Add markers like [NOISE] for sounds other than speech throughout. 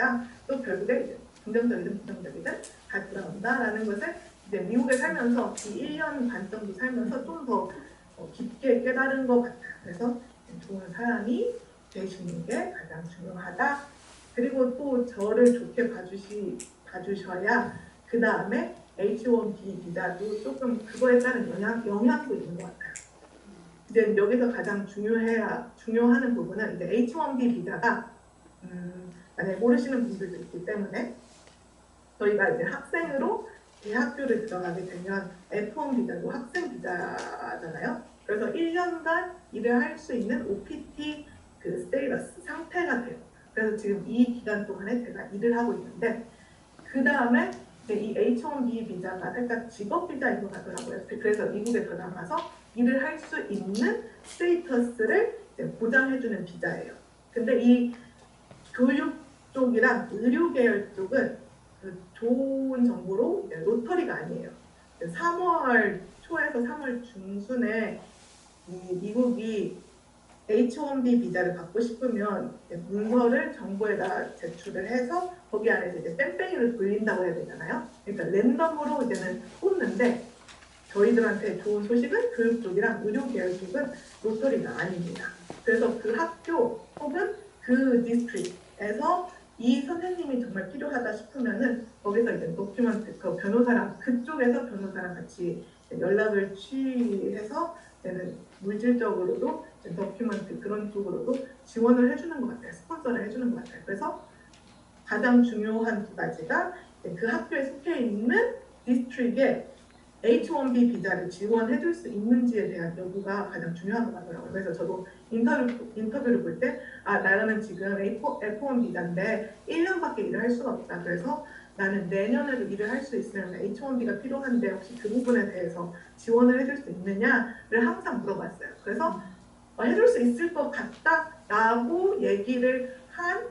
돌아와야 또 결국에 이제 긍정적이든 부정적이든 다 돌아온다라는 것을 이제 미국에 살면서 이 1년 반 정도 살면서 좀 더 깊게 깨달은 것 같아요. 그래서 좋은 사람이 되시는 게 가장 중요하다. 그리고 또 저를 좋게 봐주시, 봐주셔야 그 다음에 H1B 비자도 조금 그거에 따른 영향, 영향도 있는 것 같아요. 이제 여기서 가장 중요해야, 중요하는 부분은 이제 H1B 비자가 음, 만약에 모르시는 분들도 있기 때문에 저희가 이제 학생으로 대학교를 들어가게 되면 F1 비자도 학생 비자잖아요. 그래서 1년간 일을 할 수 있는 OPT 그 스테이러스 상태가 돼요. 그래서 지금 이 기간 동안에 제가 일을 하고 있는데 그 다음에 이 H1B 비자가 살짝 직업 비자인 것 같더라고요. 그래서 미국에 들어가서 일을 할 수 있는 스테이터스를 보장해주는 비자예요. 근데 이 교육 쪽이랑 의료 계열 쪽은 그 좋은 정보로 로터리가 아니에요. 3월 초에서 3월 중순에 이 미국이 H1B 비자를 받고 싶으면 문서를 정부에다 제출을 해서 거기 안에서 이제 뺑뺑이를 돌린다고 해야 되잖아요. 그러니까 랜덤으로 이제는 뽑는데 저희들한테 좋은 소식은 교육 쪽이랑 의료 계열 쪽은 로터리가 아닙니다. 그래서 그 학교 혹은 그 디스트릭에서 이 선생님이 정말 필요하다 싶으면은 거기서 이제 도큐먼트 그 변호사랑 그쪽에서 변호사랑 같이 연락을 취해서 얘는 물질적으로도 도큐먼트 그런 쪽으로도 지원을 해주는 것 같아요. 스폰서를 해주는 것 같아요. 그래서 가장 중요한 두 가지가 그 학교에 속해 있는 디스트릭에 H1B 비자를 지원해줄 수 있는지에 대한 여부가 가장 중요한 것 같더라고요. 그래서 저도 인터뷰, 인터뷰를 볼 때, 아, 나는 지금 F1 비자인데 1년밖에 일을 할 수가 없다. 그래서 나는 내년에도 일을 할 수 있으면 H1B가 필요한데 혹시 그 부분에 대해서 지원을 해줄 수 있느냐를 항상 물어봤어요. 그래서 어, 해줄 수 있을 것 같다라고 얘기를 한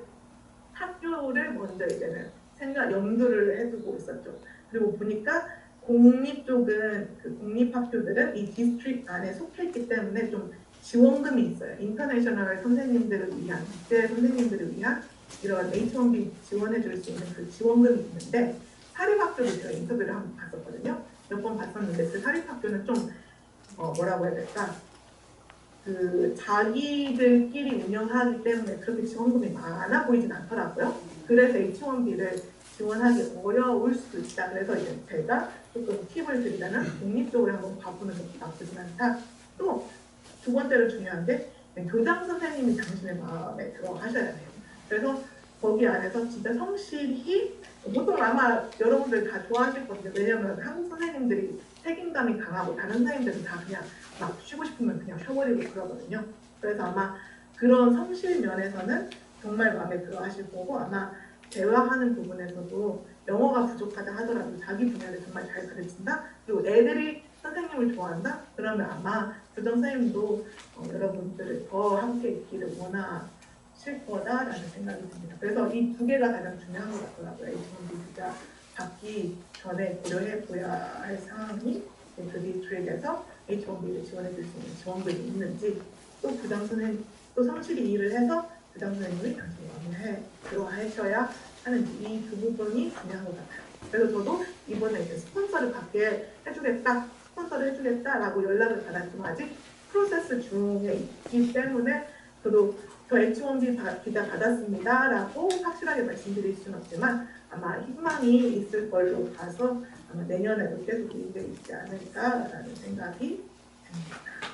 학교를 먼저 이제는 생각, 염두를 해두고 있었죠. 그리고 보니까 공립 쪽은 그 공립 학교들은 이 디스트릭 안에 속해 있기 때문에 좀 지원금이 있어요. 인터내셔널 선생님들을 위한, 국제 선생님들을 위한 이런 H1B 지원해 줄 수 있는 그 지원금이 있는데 사립학교도 제가 인터뷰를 한 번 봤었거든요. 몇 번 봤었는데 그 사립학교는 좀 어, 뭐라고 해야 될까? 그 자기들끼리 운영하기 때문에 그렇게 지원금이 많아 보이진 않더라고요. 그래서 H1B를 지원하기 어려울 수도 있다. 그래서 이제 제가 조금 팁을 드리자면 독립적으로 한번 봐보는 것도 나쁘진 않다. 또 두 번째로 중요한 게 교장 선생님이 당신의 마음에 들어 하셔야 돼요. 그래서 거기 안에서 진짜 성실히 보통 아마 여러분들 다 좋아하실 건데 왜냐면 한국 선생님들이 책임감이 강하고 다른 선생님들은 다 그냥 막 쉬고 싶으면 그냥 쉬어버리고 그러거든요. 그래서 아마 그런 성실 면에서는 정말 마음에 들어 하실 거고 아마 대화하는 부분에서도 영어가 부족하다 하더라도 자기 분야를 정말 잘 가르친다. 그리고 애들이 선생님을 좋아한다. 그러면 아마 교장 선생님도 어, 여러분들을 더 함께 있기를 원하실 거다라는 생각이 듭니다. 그래서 이 두 개가 가장 중요한 것 같더라고요. H1B 비자 받기 전에 고려해 보야 할 상황이 그 디스트릭에서 H1B를 지원해 줄 수 있는 지원금이 있는지 또 교장 선생님 또 성실히 일을 해서 선생님이 당신 마음에 들어하셔야 하는지 이두 부분이 중요한 것 같아요. 그래서 저도 이번에 이제 스폰서를 받게 해주겠다, 스폰서를 해주겠다라고 연락을 받았지만 아직 프로세스 중에 있기 때문에 저도 저 H1B 바- 비자 받았습니다라고 확실하게 말씀드릴 수는 없지만 아마 희망이 있을 걸로 봐서 아마 내년에도 계속 일이 있지 않을까라는 생각이 듭니다.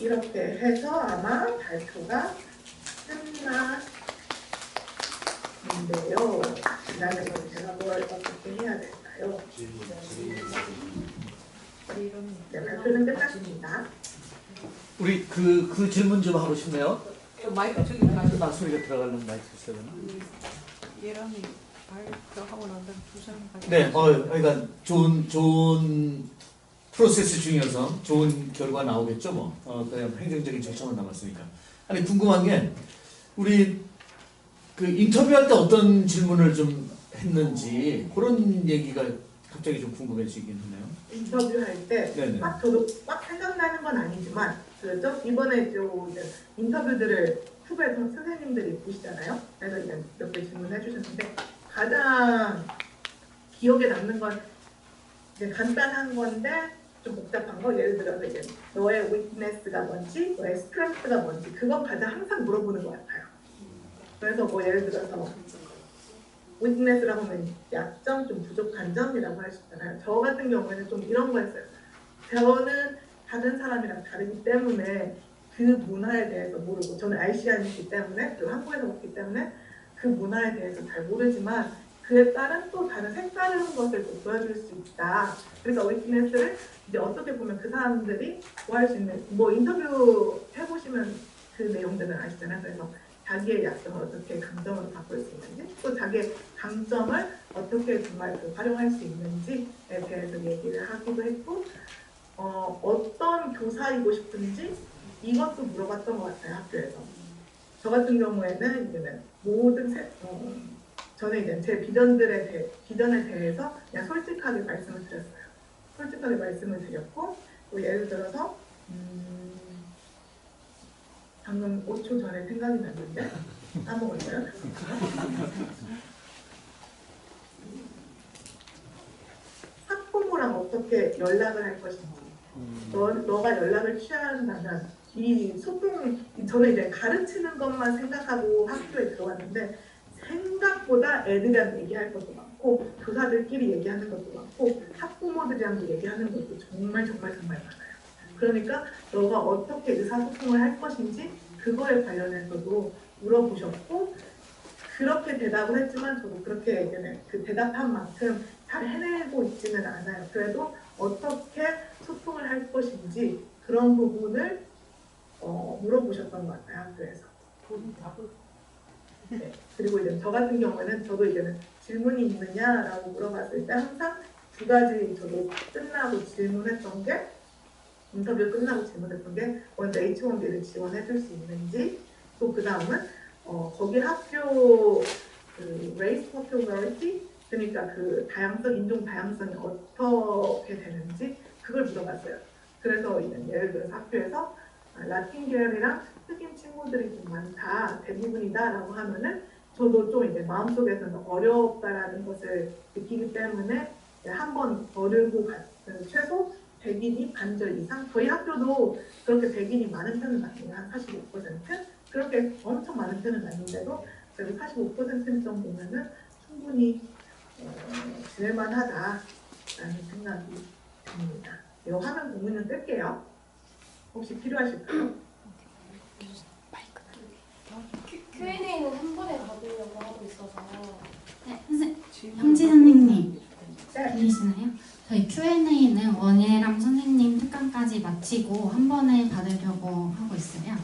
이렇게 해서 아마 발표가 끝났는데요. 지난해는 제가 뭘 어떻게 해야 될까요? 네, 발표는 끝났습니다. 우리 그, 그 질문 좀 하고 싶네요. 저 마이크 저기 가지고 나 소리가 들어가는 마이크 있어요. 예람이 발표하고 난 다음에 두 사람 가지고 네, 어, 그러니까 좋은 좋은 프로세스 중이어서 좋은 결과 나오겠죠, 뭐. 어, 그냥 행정적인 절차만 남았으니까. 아니 궁금한 게 우리 그 인터뷰할 때 어떤 질문을 좀 했는지 그런 얘기가 갑자기 좀 궁금해지긴 하네요. 인터뷰할 때 네네. 막 저도 막 생각나는 건 아니지만 그죠 이번에 좀 이제 인터뷰들을 후배 선- 선생님들이 보시잖아요. 그래서 이제 몇개 질문해 주셨는데 가장 기억에 남는 건 이제 간단한 건데 좀 복잡한 거 예를 들어서 이제 너의 weakness가 뭔지 너의 strength가 뭔지 그거 가장 항상 물어보는 것 같아요. 그래서 뭐 예를 들어서 weakness라고 하면 약점, 좀 부족한 점이라고 할 수 있잖아요. 저 같은 경우에는 좀 이런 거였어요. 저는 다른 사람이랑 다르기 때문에 그 문화에 대해서 모르고 저는 아시안이기 때문에 그리고 한국에서 왔기 때문에 그 문화에 대해서 잘 모르지만 그에 따른 또 다른 색다른 것을 또 보여줄 수 있다. 그래서 위트네스를 이제 어떻게 보면 그 사람들이 좋아할 수 있는 뭐 인터뷰 해보시면 그 내용들은 아시잖아요. 그래서 자기의 약점을 어떻게 강점으로 바꿀 수 있는지 또 자기의 강점을 어떻게 정말 그 활용할 수 있는지에 대해서 얘기를 하기도 했고 어, 어떤 교사이고 싶은지 이것도 물어봤던 것 같아요 학교에서 저 같은 경우에는 이제는 모든 세, 어, 저는 이제 제 비전들에 대해 비전에 대해서 그냥 솔직하게 말씀을 드렸어요. 솔직하게 말씀을 드렸고 또 예를 들어서 음, 방금 5초 전에 생각이 났는데? 까먹었어요? [LAUGHS] 학부모랑 어떻게 연락을 할 것인지. 너, 너가 연락을 취한다면 이 소통 저는 이제 가르치는 것만 생각하고 학교에 들어왔는데 생각보다 애들이랑 얘기할 것도 많고 교사들끼리 얘기하는 것도 많고 학부모들이랑도 얘기하는 것도 정말 정말 정말 많아요. 그러니까 너가 어떻게 의사소통을 할 것인지 그거에 관련해서도 물어보셨고 그렇게 대답을 했지만 저도 그렇게 그 대답한 만큼 잘 해내고 있지는 않아요. 그래도 어떻게 소통을 할 것인지 그런 부분을 어, 물어보셨던 것 같아요 학교에서. 네. 그리고 이제 저 같은 경우에는 저도 이제는 질문이 있느냐라고 물어봤을 때 항상 두 가지 저도 끝나고 질문했던 게 인터뷰 끝나고 질문했던 게 먼저 H1B를 지원해 줄 수 있는지 또 그 다음은 어, 거기 학교 그 race popularity 그러니까 그 다양성 인종 다양성이 어떻게 되는지 그걸 물어봤어요. 그래서 이제 예를 들어서 학교에서 아, 라틴 계열이랑 흑인 친구들이 좀 많다 대부분이다라고 하면은 저도 좀 이제 마음속에서는 어렵다라는 것을 느끼기 때문에 한번 거르고 갔어요. 최소 100인이 반절 이상 저희 학교도 그렇게 100인이 많은 편은 아니에요 한 45% 그렇게 엄청 많은 편은 아닌데도 그래도 45% 정도면은 충분히 어, 지낼만 하다라는 생각이 듭니다. 이거 화면 공유는 뜰게요. 혹시 필요하실까요? Q&A는 한 번에 있어서 네, 선생, 현지 선생님 네. 들리시나요? 저희 Q&A는 원예람 선생님 특강까지 마치고 한 번에 받으려고 하고 있어요.